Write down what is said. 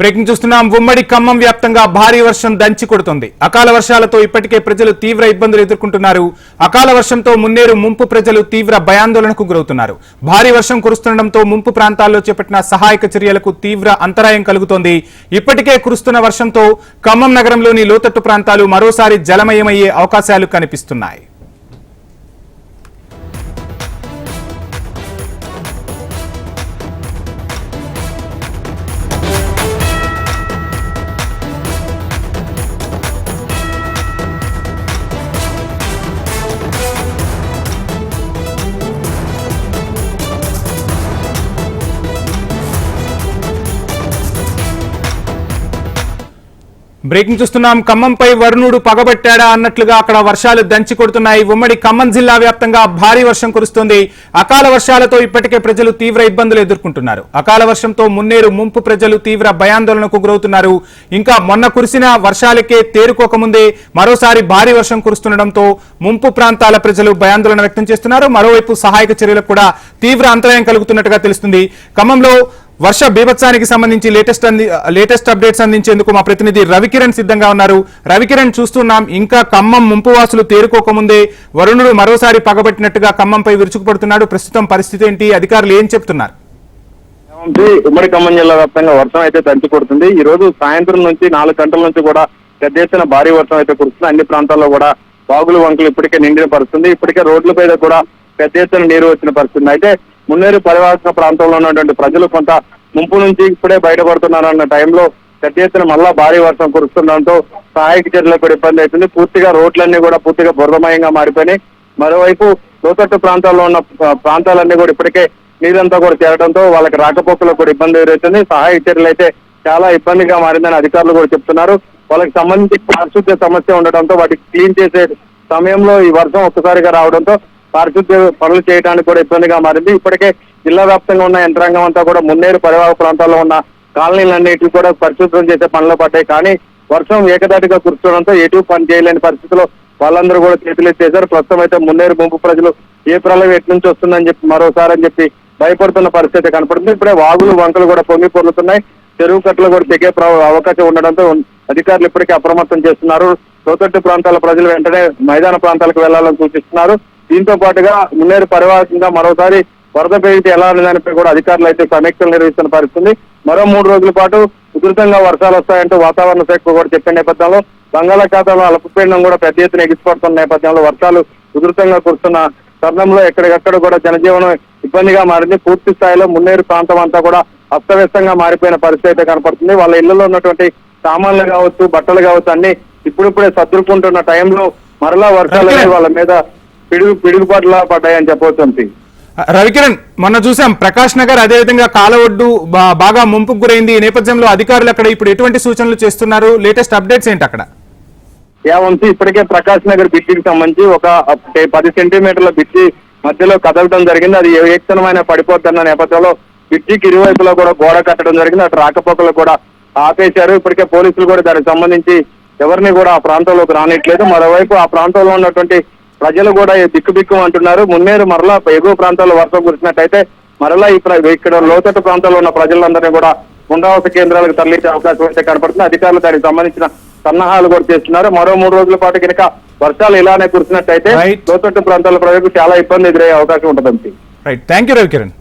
Breaking చూస్తున్నాం. ఉమ్మడి ఖమ్మం వ్యాప్తంగా భారీ వర్షం దంచి కొడుతుంది. అకాల వర్షాలతో ఇప్పటికే ప్రజలు తీవ్ర ఇబ్బందులు ఎదుర్కొంటున్నారు. అకాల వర్షంతో మున్నేరు ముంపు ప్రజలు తీవ్ర భయాందోళనకు గురవుతున్నారు. భారీ వర్షం కురుస్తుండటంతో ముంపు ప్రాంతాల్లో చేపట్టిన సహాయక చర్యలకు తీవ్ర అంతరాయం కలుగుతోంది. ఇప్పటికే కురుస్తున్న వర్షంతో ఖమ్మం నగరంలోని లోతట్టు ప్రాంతాలు మరోసారి జలమయమయ్యే అవకాశాలు కనిపిస్తున్నాయి. బ్రేకింగ్ చూస్తున్నాం. ఖమ్మంపై వరుణుడు పగబట్టాడా అన్నట్లుగా అక్కడ వర్షాలు దంచి కొడుతున్నాయి. ఉమ్మడి ఖమ్మం జిల్లా వ్యాప్తంగా భారీ వర్షం కురుస్తుంది. అకాల వర్షాలతో ఇప్పటికే ప్రజలు తీవ్ర ఇబ్బందులు ఎదుర్కొంటున్నారు. అకాల వర్షంతో మున్నేరు ముంపు ప్రజలు తీవ్ర భయాందోళనకు గురవుతున్నారు. ఇంకా మొన్న కురిసిన వర్షాలకే తేరుకోకముందే మరోసారి భారీ వర్షం కురుస్తుండటంతో ముంపు ప్రాంతాల ప్రజలు భయాందోళన వ్యక్తం చేస్తున్నారు. మరోవైపు సహాయక చర్యలకు కూడా తీవ్ర అంతరాయం కలుగుతున్నట్టుగా తెలుస్తుంది. ఖమ్మంలో వర్ష బీభత్సానికి సంబంధించి లేటెస్ట్ అంది లేటెస్ట్ అప్డేట్స్ అందించేందుకు మా ప్రతినిధి రవికిరణ్ సిద్ధంగా ఉన్నారు. రవికిరణ్ చూస్తున్నాం ఇంకా ఖమ్మం ముంపువాసులు తేరుకోకముందే వరుణుడు మరోసారి పగబట్టినట్టుగా ఖమ్మంపై విరుచుకుపడుతున్నాడు. ప్రస్తుతం పరిస్థితి ఏంటి? అధికారులు ఏం చెప్తున్నారు? ఉమ్మడి ఖమ్మం జిల్లా వ్యాప్తంగా వర్షం అయితే దంచి కొడుతుంది. ఈ రోజు సాయంత్రం నుంచి నాలుగు గంటల నుంచి కూడా పెద్ద ఎత్తున భారీ వర్షం అయితే కురుస్తుంది. అన్ని ప్రాంతాల్లో కూడా వాగులు వంకలు ఇప్పటికే నిండిన పరిస్థితుంది. ఇప్పటికే రోడ్ల మీద కూడా పెద్ద ఎత్తున నీరు వచ్చిన పరిస్థితుంది. అయితే మున్నేరు పరివాహక ప్రాంతంలో ఉన్నటువంటి ప్రజలు కొంత ముంపు నుంచి ఇప్పుడే బయటపడుతున్నారన్న టైంలో పెద్ద ఎత్తున మళ్ళా భారీ వర్షం కురుస్తుండడంతో సహాయక చర్యలకు కూడా ఇబ్బంది అవుతుంది. పూర్తిగా రోడ్లన్నీ కూడా పూర్తిగా బురదమయంగా మారిపోయినాయి. మరోవైపు లోతట్టు ప్రాంతాల్లో ఉన్న ప్రాంతాలన్నీ కూడా ఇప్పటికే నీరంతా కూడా చేరడంతో వాళ్ళకి రాకపోకలకు కూడా ఇబ్బంది ఎదురవుతుంది సహాయక చర్యలు అయితే చాలా ఇబ్బందిగా మారిందని అధికారులు కూడా చెప్తున్నారు. వాళ్ళకి సంబంధించి పారిశుద్ధ్య సమస్య ఉండడంతో వాటికి క్లీన్ చేసే సమయంలో ఈ వర్షం ఒక్కసారిగా రావడంతో పారిశుద్ధ్య పనులు చేయడానికి కూడా ఇబ్బందిగా మారింది. ఇప్పటికే జిల్లా వ్యాప్తంగా ఉన్న యంత్రాంగం అంతా కూడా మున్నేరు పరివాహ ప్రాంతాల్లో ఉన్న కాలనీలన్నిటి కూడా పరిశుభ్రం చేసే పనులు పడ్డాయి. కానీ వర్షం ఏకదాటిగా కురుస్తుండడంతో ఎటు పని చేయలేని పరిస్థితిలో వాళ్ళందరూ కూడా చేతులు ఎత్తేశారు. ప్రస్తుతం అయితే మున్నేరు గుంపు ప్రజలు ఏ ప్రళయం ఎటు నుంచి వస్తుందని చెప్పి మరోసారి అని చెప్పి భయపడుతున్న పరిస్థితి కనపడుతుంది. ఇప్పుడే వాగులు వంకలు కూడా పొంగి పొరులుతున్నాయి. చెరువు కట్టలు కూడా తెగే అవకాశం ఉండడంతో అధికారులు ఇప్పటికే అప్రమత్తం చేస్తున్నారు. లోతట్టు ప్రాంతాల ప్రజలు వెంటనే మైదాన ప్రాంతాలకు వెళ్ళాలని సూచిస్తున్నారు. దీంతో పాటుగా మున్నేరు పరివాహకంగా మరోసారి వరద పెరిగితే ఎలా దానిపై కూడా అధికారులు అయితే సమీక్షలు నిర్వహిస్తున్న పరిస్థితుంది. మరో మూడు రోజుల పాటు ఉధృతంగా వర్షాలు వస్తాయంటూ వాతావరణ శాఖ కూడా చెప్పిన నేపథ్యంలో బంగాళాఖాతంలో అల్పపీడనం కూడా పెద్ద ఎత్తున ఎగిసిపడుతున్న నేపథ్యంలో వర్షాలు ఉధృతంగా కురుస్తున్న తరుణంలో ఎక్కడికక్కడ కూడా జనజీవనం ఇబ్బందిగా మారింది. పూర్తి స్థాయిలో మున్నేరు ప్రాంతం అంతా కూడా అస్తవ్యస్తంగా మారిపోయిన పరిస్థితి అయితే కనపడుతుంది. వాళ్ళ ఇళ్ళలో ఉన్నటువంటి సామాన్లు కావచ్చు బట్టలు కావచ్చు అన్ని ఇప్పుడిప్పుడే సర్దుకుంటున్న టైంలో మరలా వర్షాలు వాళ్ళ మీద పిడుగు పిడుగుపాట్లా పడ్డాయని చెప్పవచ్చు అంతే. రవికిరణ్ మొన్న చూసాం ప్రకాష్ నగర్ అదేవిధంగా కాలవడ్డు బా- బాగా ముంపుకు గురైంది. ఈ నేపథ్యంలో అధికారులు అక్కడ ఇప్పుడు ఎటువంటి సూచనలు చేస్తున్నారు? లేటెస్ట్ అప్డేట్స్ ఏంటి అక్కడ? యావంశీ ఇప్పటికే ప్రకాష్ నగర్ బ్రిడ్జికి సంబంధించి ఒక పది సెంటీమీటర్ల బ్రిడ్జి మధ్యలో కదలడం జరిగింది. అది ఏ క్షణమైన పడిపోతున్న నేపథ్యంలో బ్రిడ్జికి ఇరువైపులా కూడా గోడ కట్టడం జరిగింది. అటు రాకపోకలు కూడా ఆపేశారు. ఇప్పటికే పోలీసులు కూడా దానికి సంబంధించి ఎవరిని కూడా ఆ ప్రాంతంలోకి రానిట్లేదు. మరోవైపు ఆ ప్రాంతంలో ఉన్నటువంటి ప్రజలు కూడా దిక్కు బిక్కు అంటున్నారు. మున్నేరు మరలా ఎగువ ప్రాంతాల్లో వర్షం కురిసినట్టయితే మరలా ఈ ఇక్కడ లోతట్టు ప్రాంతాల్లో ఉన్న ప్రజలందరినీ కూడా పునరావాస కేంద్రాలకు తరలించే అవకాశం అయితే కనపడుతుంది. అధికారులు దానికి సంబంధించిన సన్నాహాలు కూడా చేస్తున్నారు. మరో మూడు రోజుల పాటు కనుక వర్షాలు ఇలానే కురిసినట్టయితే. లోతట్టు ప్రాంతాల ప్రజలకు చాలా ఇబ్బంది ఎదురయ్యే అవకాశం ఉంటుంది రైట్ థ్యాంక్ యూ రవికిరణ్